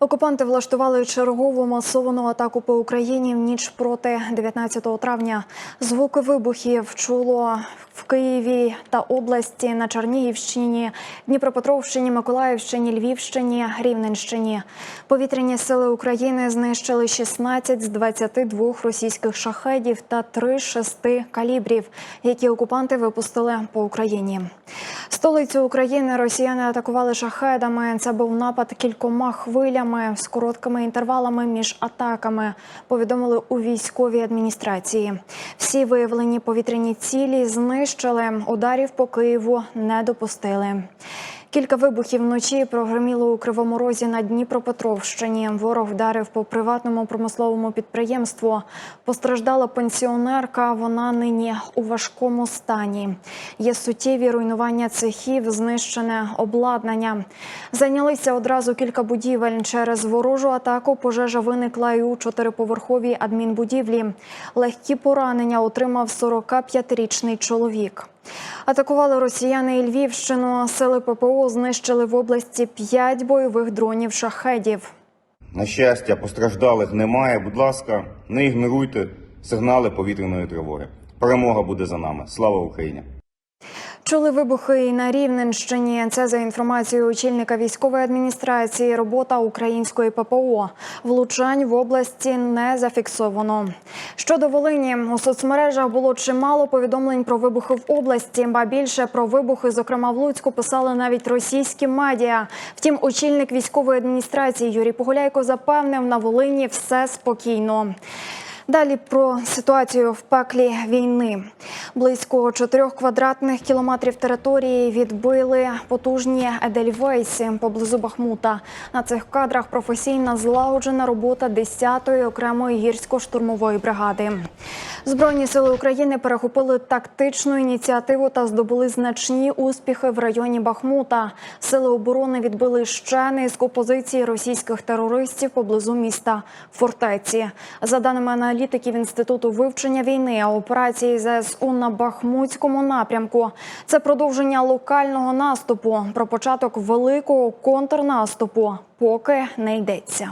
Окупанти влаштували чергову масовану атаку по Україні в ніч проти 19 травня. Звуки вибухів чуло в Києві та області на Чернігівщині, Дніпропетровщині, Миколаївщині, Львівщині, Рівненщині. Повітряні сили України знищили 16 з 22 російських шахедів та 3 з 6 калібрів, які окупанти випустили по Україні. Столицю України росіяни атакували шахедами. Це був напад кількома хвилями з короткими інтервалами між атаками. Повідомили у військовій адміністрації. Всі виявлені повітряні цілі знищили. Ударів по Києву не допустили. Кілька вибухів вночі прогреміло у Кривому Розі на Дніпропетровщині. Ворог вдарив по приватному промисловому підприємству. Постраждала пенсіонерка. Вона нині у важкому стані. Є суттєві руйнування цехів, знищене обладнання. Зайнялися одразу кілька будівель. Через ворожу атаку пожежа виникла і у чотириповерховій адмінбудівлі. Легкі поранення отримав 45-річний чоловік. Атакували росіяни і Львівщину. Сили ППО знищили в області п'ять бойових дронів шахедів. На щастя, постраждалих немає. Будь ласка, не ігноруйте сигнали повітряної тривоги. Перемога буде за нами. Слава Україні! Чули вибухи і на Рівненщині. Це за інформацією очільника військової адміністрації. Робота української ППО. Влучань в області не зафіксовано. Щодо Волині, у соцмережах було чимало повідомлень про вибухи в області. Ба більше про вибухи, зокрема в Луцьку, писали навіть російські медіа. Втім, очільник військової адміністрації Юрій Погуляйко запевнив, на Волині все спокійно. Далі про ситуацію в пеклі війни. Близько 4 квадратних кілометрів території відбили потужні Едельвейси поблизу Бахмута. На цих кадрах професійна злагоджена робота 10-ї окремої гірсько-штурмової бригади. Збройні сили України перехопили тактичну ініціативу та здобули значні успіхи в районі Бахмута. Сили оборони відбили ще низку позицій російських терористів поблизу міста Фортеці. За даними аналітиків інституту вивчення війни, операції ЗСУ на Бахмутському напрямку це продовження локального наступу. Про початок великого контрнаступу поки не йдеться.